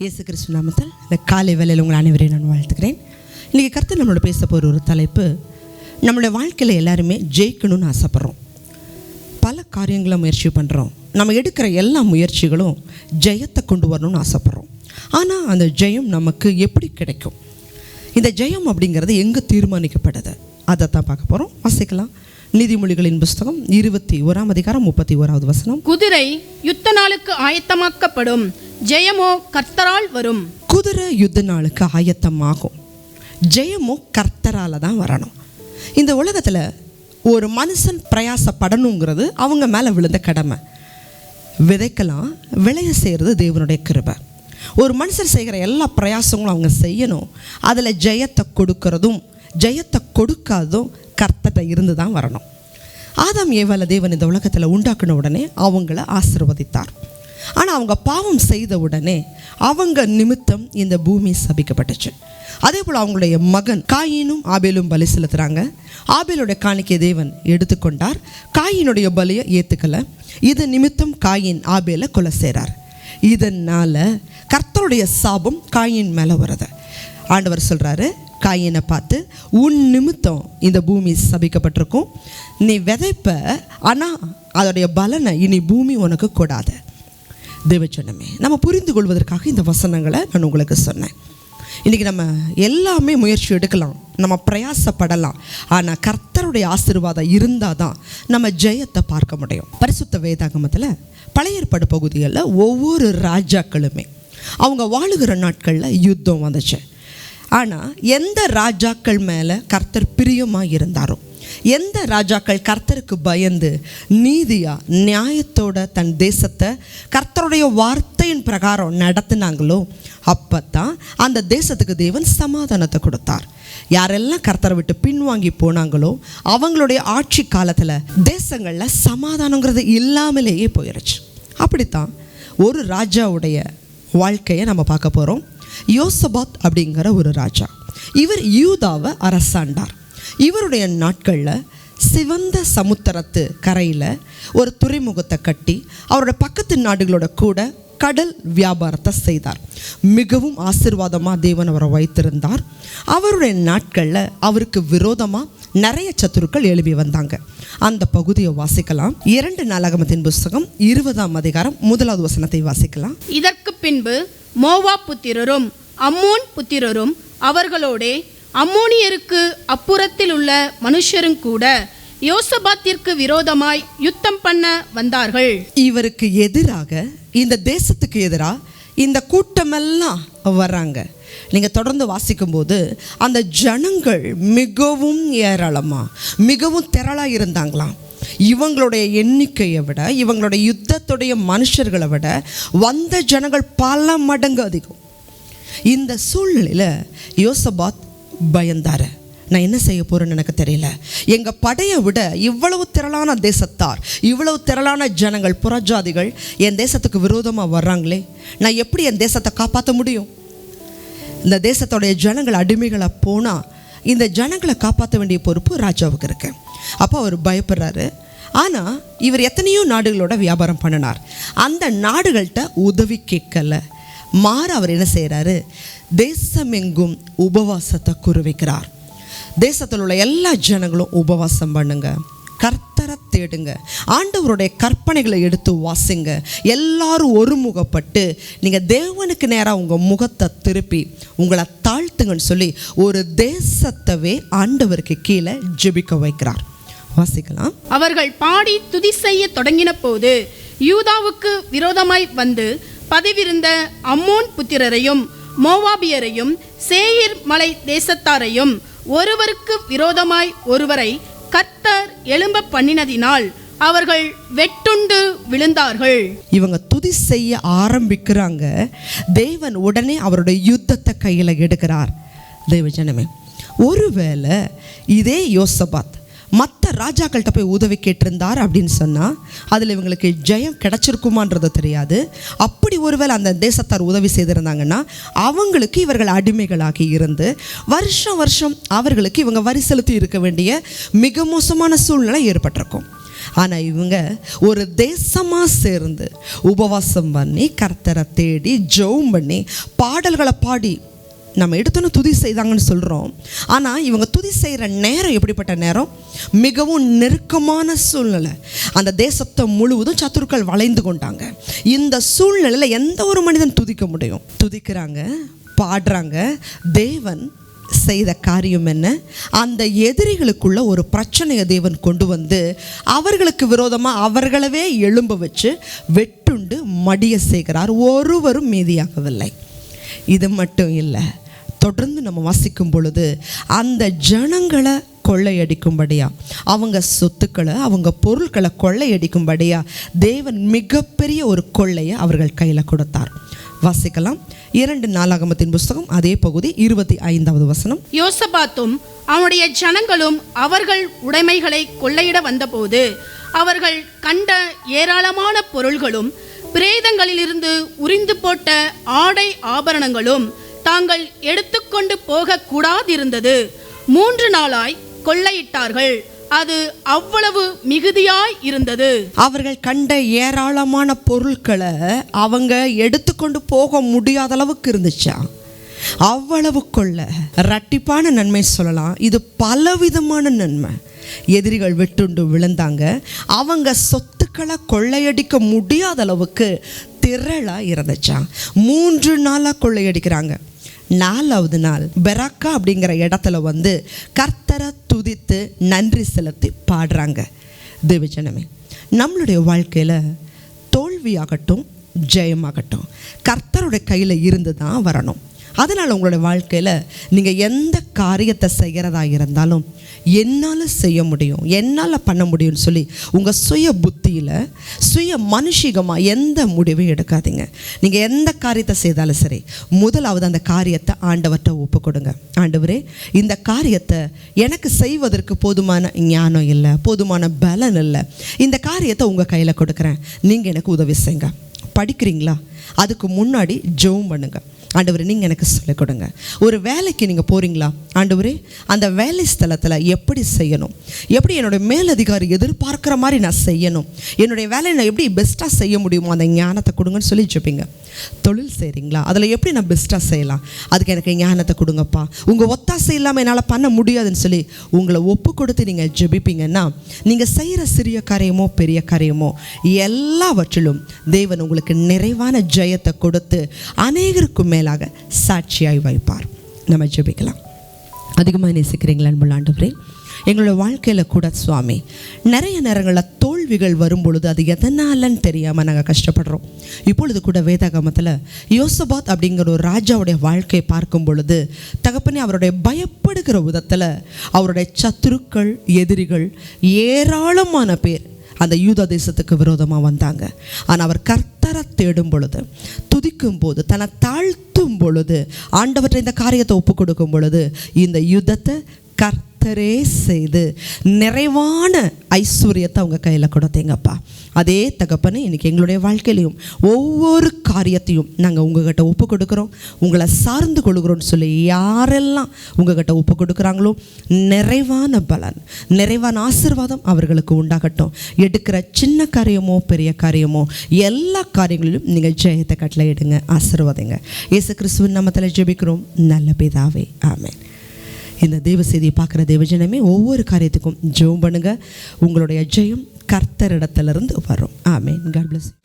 இயேசு கிறிஸ்து நாமத்தில் இந்த காலை வேலையில் உங்கள் அனைவரையும் நான் வாழ்த்துக்கிறேன். இன்றைக்கி கருத்து நம்மளோட பேச போகிற ஒரு தலைப்பு நம்மளுடைய வாழ்க்கையில் எல்லாருமே ஜெயிக்கணும்னு ஆசைப்பட்றோம். பல காரியங்களை முயற்சி பண்ணுறோம் நம்ம எடுக்கிற எல்லா முயற்சிகளும் ஜெயத்தை கொண்டு வரணும்னு ஆசைப்பட்றோம். ஆனால் அந்த ஜெயம் நமக்கு எப்படி கிடைக்கும்? இந்த ஜெயம் அப்படிங்கிறது எங்கே தீர்மானிக்கப்படுது அதை தான் பார்க்க போகிறோம் வாசிக்கலாம். நீதிமொழிகளின் புஸ்தகம் இருபத்தி ஓராம் அதிகாரம் முப்பத்தி ஓராவது வசனம். குதிரை யுத்த நாளுக்கு ஆயத்தமாக்கப்படும். ஜெயமோ கர்த்தரால் வரும். குதிரை யுத்த நாளுக்கு ஆயத்தமாகும். ஜெயமும் கர்த்தரால் தான் வரணும். இந்த உலகத்தில் ஒரு மனுஷன் பிரயாசப்படணுங்கிறது அவங்க மேலே விழுந்த கடமை. விதைக்கலாம் விளைய செய்கிறது தேவனுடைய கிருபை. ஒரு மனுஷன் செய்கிற எல்லா பிரயாசங்களும் அவங்க செய்யணும். அதில் ஜெயத்தை கொடுக்கறதும் ஜெயத்தை கொடுக்காததும் கர்த்தட்ட இருந்து தான் வரணும். ஆதாம் ஏவால தேவன் இந்த உலகத்தில் உண்டாக்குன உடனே அவங்கள ஆசிர்வதித்தார். ஆனால் அவங்க பாவம் செய்த உடனே அவங்க நிமித்தம் இந்த பூமி சபிக்கப்பட்டுச்சு. அதே போல் அவங்களுடைய மகன் காயினும் ஆபேலும் பலி செலுத்துகிறாங்க ஆபேலுடைய காணிக்கை தேவன் எடுத்துக்கொண்டார். காயினுடைய பலியை ஏற்றுக்கல இது நிமித்தம் காயின் ஆபேலை கொலை செய்கிறார் இதனால் கர்த்தருடைய சாபம் காயின் மேலே வருது. ஆண்டவர் சொல்கிறாரு காயினை பார்த்து உன் நிமித்தம் இந்த பூமி சபிக்கப்பட்டிருக்கும். நீ விதைப்ப ஆனால் அதோடைய பலனை இனி பூமி உனக்கு கூடாது. தேவச்சனமே நம்ம புரிந்து கொள்வதற்காக இந்த வசனங்களை நான் உங்களுக்கு சொன்னேன். இன்றைக்கி நம்ம எல்லாமே முயற்சி எடுக்கலாம். நம்ம பிரயாசப்படலாம். ஆனால் கர்த்தருடைய ஆசீர்வாதம் இருந்தால் தான் நம்ம ஜெயத்தை பார்க்க முடியும். பரிசுத்த வேதாகமத்தில் பழைய ஏற்பாடு பகுதிகளில் ஒவ்வொரு ராஜாக்களுமே அவங்க வாழுகிற நாட்களில் யுத்தம் வந்துச்சு. ஆனால் எந்த ராஜாக்கள் மேலே கர்த்தர் பிரியமாக இருந்தாரோ எந்த ராஜாக்கள் கர்த்தருக்கு பயந்து நீதியாக நியாயத்தோட தன் தேசத்தை கர்த்தருடைய வார்த்தையின் பிரகாரம் நடத்தினாங்களோ அப்போ தான் அந்த தேசத்துக்கு தேவன் சமாதானத்தை கொடுத்தார். யாரெல்லாம் கர்த்தரை விட்டு பின்வாங்கி போனாங்களோ அவங்களுடைய ஆட்சி காலத்தில் தேசங்களில் சமாதானங்கிறது இல்லாமலேயே போயிடுச்சு அப்படித்தான் ஒரு ராஜாவுடைய வாழ்க்கையை நம்ம பார்க்க போகிறோம் யோசபாத் அப்படிங்கிற ஒரு ராஜா. இவர் யூதாவை அரசாண்டார். இவருடைய நாட்களில் சிவந்த சமுத்திரத்து கரையில் ஒரு துறைமுகத்தை கட்டி அவரோட பக்கத்து நாடுகளோட கூட கடல் வியாபாரத்தை செய்தார். மிகவும் ஆசிர்வாதமாக தேவன் அவரை வைத்திருந்தார். அவருடைய நாட்களில் அவருக்கு விரோதமாக நிறைய சத்துருக்கள் எழுப்பி வந்தாங்க. அந்த பகுதியை வாசிக்கலாம். இரண்டு நாளாகமத்தின் புஸ்தகம் இருபதாம் அதிகாரம் முதலாவது வசனத்தை வாசிக்கலாம். இதற்கு பின்பு மோவா புத்திரரும் அம்மோன் புத்திரரும் அவர்களோடே அம்மோனியருக்கு அப்புறத்தில் உள்ள மனுஷரும் கூட யோசபாத்திற்கு விரோதமாய் யுத்தம் பண்ண வந்தார்கள். இவருக்கு எதிராக இந்த தேசத்துக்கு எதிராக இந்த கூட்டமெல்லாம் வர்றாங்க. நீங்கள் தொடர்ந்து வாசிக்கும்போது அந்த ஜனங்கள் மிகவும் ஏராளமாக மிகவும் திரளாக இருந்தாங்களாம். இவங்களுடைய எண்ணிக்கையை விட இவங்களுடைய யுத்தத்துடைய மனுஷர்களை விட வந்த ஜனங்கள் பல மடங்கு அதிகம். இந்த சூழ்நிலையில் யோசபாத் பயந்தார. நான் என்ன செய்ய போகிறேன்னு எனக்கு தெரியல. எங்கள் படையை விட இவ்வளவு திரளான தேசத்தார் இவ்வளவு திரளான ஜனங்கள் புறஜாதிகள் என் தேசத்துக்கு விரோதமாக வர்றாங்களே. நான் எப்படி என் தேசத்தை காப்பாற்ற முடியும்? இந்த தேசத்துடைய ஜனங்கள் அடிமைகளாக போனால் இந்த ஜனங்களை காப்பாற்ற வேண்டிய பொறுப்பு ராஜாவுக்கு இருக்குது அப்போ அவர் பயப்படுறாரு. ஆனால் இவர் எத்தனையோ நாடுகளோட வியாபாரம் பண்ணினார். அந்த நாடுகள்கிட்ட உதவி கேட்கல. மாற அவர் என்ன செய்கிறாரு தேசமெங்கும் உபவாசத்தை குறுவிக்கிறார். தேசத்தில் உள்ள எல்லா ஜனங்களும் உபவாசம் பண்ணுங்க. கர்த்தரை தேடுங்க. ஆண்டவருடைய கற்பனைகளை எடுத்து வாசிங்க. எல்லாரும் ஒருமுகப்பட்டு நீங்கள் தேவனுக்கு நேராக உங்கள் முகத்தை திருப்பி உங்களை தாழ்த்துங்கன்னு சொல்லி ஒரு தேசத்தவே ஆண்டவருக்கு கீழே ஜெபிக்க வைக்கிறார். வாசிக்கலாம். அவர்கள் பாடி துதி செய்ய தொடங்கின போது யூதாவுக்கு விரோதமாய் வந்து பதிவிருந்த அம்மோன் புத்திரரையும் மோவாபியரையும் சேயிர் மலை தேசத்தாரையும் ஒருவருக்கு விரோதமாய் ஒருவரை கர்த்தர் எழும்ப பண்ணினதினால் அவர்கள் வெட்டுண்டு விழுந்தார்கள். இவங்க துதி செய்ய ஆரம்பிக்கிறாங்க. தேவன் உடனே அவருடைய யுத்தத்தை கையில் எடுக்கிறார். தேவ ஜனமே ஒருவேளை இதே யோசபாத் மற்ற ராஜாக்கள்கிட்ட போய் உதவி கேட்டிருந்தார் அப்படின்னு சொன்னால் அதில் இவங்களுக்கு ஜெயம் கிடைச்சிருக்குமான்றது தெரியாது. அப்படி ஒருவேளை அந்த தேசத்தார் உதவி செய்திருந்தாங்கன்னா அவங்களுக்கு இவர்கள் அடிமைகளாகி இருந்து வருஷம் வருஷம் அவர்களுக்கு இவங்க வரி செலுத்தி இருக்க வேண்டிய மிக மோசமான சூழ்நிலை ஏற்பட்டிருக்கும். ஆனால் இவங்க ஒரு தேசமாக சேர்ந்து உபவாசம் பண்ணி கர்த்தரை தேடி ஜெபம் பண்ணி பாடல்களை பாடி நம்ம எடுத்தோன்னு துதி செய்தாங்கன்னு சொல்கிறோம் ஆனால் இவங்க துதி செய்கிற நேரம் எப்படிப்பட்ட நேரம்? மிகவும் நெருக்கமான சூழ்நிலை. அந்த தேசத்தை முழுவதும் சத்துருக்கள் வளைந்து கொண்டாங்க. இந்த சூழ்நிலையில் எந்த ஒரு மனிதன் துதிக்க முடியும்? துதிக்கிறாங்க பாடுறாங்க தேவன் செய்த காரியம் என்ன? அந்த எதிரிகளுக்குள்ள ஒரு பிரச்சனையை தேவன் கொண்டு வந்து அவர்களுக்கு விரோதமாக அவர்களவே எழும்ப வச்சு வெட்டுண்டு மடிய செய்கிறார். ஒருவரும் மீதியாகவில்லை. இது மட்டும் இல்லை. தொடர்ந்து நம்ம வாசிக்கும் பொழுது அந்த ஜனங்களை கொள்ளையடிக்கும்படியா? அவங்க சொத்துக்களை அவங்க பொருட்களை கொள்ளையடிக்கும்படியா? தேவன் மிகப்பெரிய ஒரு கொள்ளையை அவர்கள் கையில் கொடுத்தார். வாசிக்கலாம். இரண்டு நாளாகமத்தின் புஸ்தகம் அதே பகுதி இருபத்தி ஐந்தாவது வசனம். யோசபாத்தும் அவனுடைய ஜனங்களும் அவர்கள் உடைமைகளை கொள்ளையிட வந்தபோது அவர்கள் கண்ட ஏராளமான பொருள்களும் பிரேதங்களிலிருந்து உரிந்து போட்ட ஆடை ஆபரணங்களும் தாங்கள் எடுத்துக்கொண்டு போக கூடாதிருந்தது மூன்று நாளாய் கொள்ளையிட்டார்கள். அது அவ்வளவு மிகுதியாய் இருந்தது. அவர்கள் கண்ட ஏராளமான பொருட்களை அவங்க எடுத்துக்கொண்டு போக முடியாத அளவுக்கு இருந்துச்சா? அவ்வளவு கொள்ள. ரட்டிப்பான நன்மை சொல்லலாம். இது பலவிதமான நன்மை. எதிரிகள் வெட்டுண்டு விழுந்தாங்க. அவங்க சொத்துக்களை கொள்ளையடிக்க முடியாத அளவுக்கு திரளாக இருந்துச்சா? மூன்று நாளாக கொள்ளையடிக்கிறாங்க. நாலாவது நாள் பெராக்கா அப்படிங்கிற இடத்துல வந்து கர்த்தரை துதித்து நன்றி செலுத்தி பாடுறாங்க. தேவஜனமே நம்மளுடைய வாழ்க்கையில் தோல்வியாகட்டும் ஜெயமாகட்டும் கர்த்தருடைய கையில் இருந்து தான் வரணும். அதனால் உங்களுடைய வாழ்க்கையில் நீங்கள் எந்த காரியத்தை செய்கிறதா இருந்தாலும் என்னால் செய்ய முடியும்? என்னால் பண்ண முடியும்னு சொல்லி உங்கள் சுய புத்தியில் சுய மனுஷிகமாக எந்த முடிவும் எடுக்காதீங்க. நீங்கள் எந்த காரியத்தை செய்தாலும் சரி முதலாவது அந்த காரியத்தை ஆண்டவர்கிட்ட ஒப்பு கொடுங்க. ஆண்டவரே இந்த காரியத்தை எனக்கு செய்வதற்கு போதுமான ஞானம் இல்லை போதுமான பலன் இல்லை. இந்த காரியத்தை உங்கள் கையில் கொடுக்குறேன். நீங்கள் எனக்கு உதவி செய்யுங்க. படிக்கிறீங்களா? அதுக்கு முன்னாடி ஜெபம் பண்ணுங்கள் ஆண்டவர் நீங்கள் எனக்கு சொல்லிக் கொடுங்க. ஒரு வேலைக்கு நீங்கள் போகிறீங்களா ஆண்டவரே அந்த வேலை ஸ்தலத்தில் எப்படி செய்யணும்? எப்படி என்னுடைய மேலதிகாரி எதிர்பார்க்குற மாதிரி நான் செய்யணும்? என்னுடைய வேலையை நான் எப்படி பெஸ்ட்டாக செய்ய முடியுமோ அந்த ஞானத்தை கொடுங்கன்னு சொல்லி வச்சுப்பீங்க தொழில் செய்கிறீங்களா அதில் எப்படி நான் பெஸ்ட்டாக செய்யலாம்? அதுக்கு எனக்கு ஞானத்தை கொடுங்கப்பா. உங்கள் ஒத்தாசை இல்லாமல் என்னால் பண்ண முடியாதுன்னு சொல்லி உங்களை ஒப்பு கொடுத்து நீங்கள் ஜெபிப்பீங்கன்னா நீங்கள் செய்கிற சிறிய காரியமோ பெரிய காரியமோ எல்லாவற்றிலும் தேவன் உங்களுக்கு நிறைவான ஜெயத்தை கொடுத்து அநேகருக்கும் மேலாக சாட்சியாய் வைப்பார் நம்ம ஜெபிக்கலாம். அதிகமாக நேசிக்கிறீங்களா அன்புள்ள ஆண்டவரே? எங்களோட வாழ்க்கையில் கூட சுவாமி நிறைய நேரங்களில் தோல்விகள் வரும் பொழுது அது எதனாலன்னு தெரியாமல் நாங்கள் கஷ்டப்படுறோம். இப்பொழுது கூட வேதாகமத்தில் யோசபாத் அப்படிங்கிற ஒரு ராஜாவுடைய வாழ்க்கையை பார்க்கும் பொழுது தகப்பனே அவருடைய பயப்படுகிற விதத்தில் அவருடைய சத்துருக்கள் எதிரிகள் ஏராளமான பேர் அந்த யூத தேசத்துக்கு விரோதமாக வந்தாங்க. ஆனால் அவர் கர்த்தரை தேடும் பொழுது துதிக்கும் போது தன்னை தாழ்த்தும் பொழுது ஆண்டவற்றை இந்த காரியத்தை ஒப்பு கொடுக்கும் பொழுது இந்த யுத்தத்தை கர்த்தரே செய்து நிறைவான ஐஸ்வர்யத்தை அவங்க கையில் கொடுத்தீங்கப்பா. அதே தகப்பனு இன்றைக்கி எங்களுடைய வாழ்க்கையிலையும் ஒவ்வொரு காரியத்தையும் நாங்கள் உங்ககிட்ட ஒப்பு கொடுக்குறோம். உங்களை சார்ந்து கொள்கிறோம்னு சொல்லி யாரெல்லாம் உங்ககிட்ட ஒப்பு கொடுக்குறாங்களோ நிறைவான பலன் நிறைவான ஆசீர்வாதம் அவர்களுக்கு உண்டாகட்டும். எடுக்கிற சின்ன காரியமோ பெரிய காரியமோ எல்லா காரியங்களிலும் நீங்கள் ஜெயத்தை கட்டளையிடுங்க ஆசிர்வாதங்க. இயேசு கிறிஸ்துவின் நாமத்தில் ஜெபிக்கிறோம். நல்ல பிதாவே. ஆமேன். இந்த தேவ செய்தியை பார்க்குற தேவஜனமே ஒவ்வொரு காரியத்துக்கும் ஜெபம் பண்ணுங்க. உங்களுடைய ஜெயம் கர்த்தரிடத்திலிருந்து வரும். ஆமென். God plus